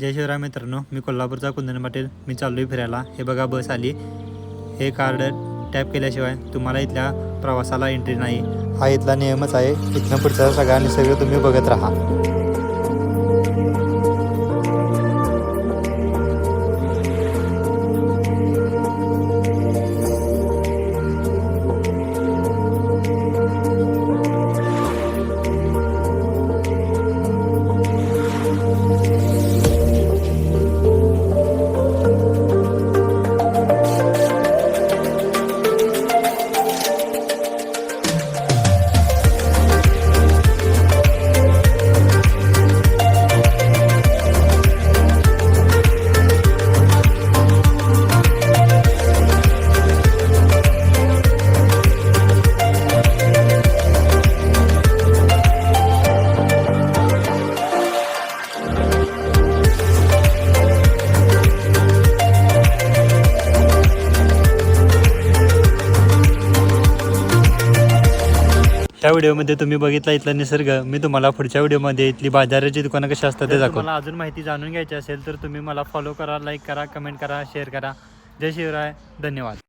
जय शिवराय मित्रांनो मी कोल्हापूरचा कुंदन पाटील. मी चाललो आहे फिरायला. हे बघा बस आली. हे कार्ड टॅप केल्याशिवाय तुम्हाला इथल्या प्रवासाला एंट्री नाही. हा इथला नियमच आहे. इथनं पुढचा सगळा निसर्ग तुम्ही बघत राहा. ह्या व्हिडिओमध्ये तुम्ही बघितला इथला निसर्ग. मी तुम्हाला पुढच्या व्हिडिओमध्ये इथली बाजाराची दुकानं कशी असतात ते दाखवतो. मला अजून माहिती जाणून घ्यायची असेल तर तुम्ही मला फॉलो करा लाईक करा कमेंट करा शेअर करा. जय शिवराय. धन्यवाद.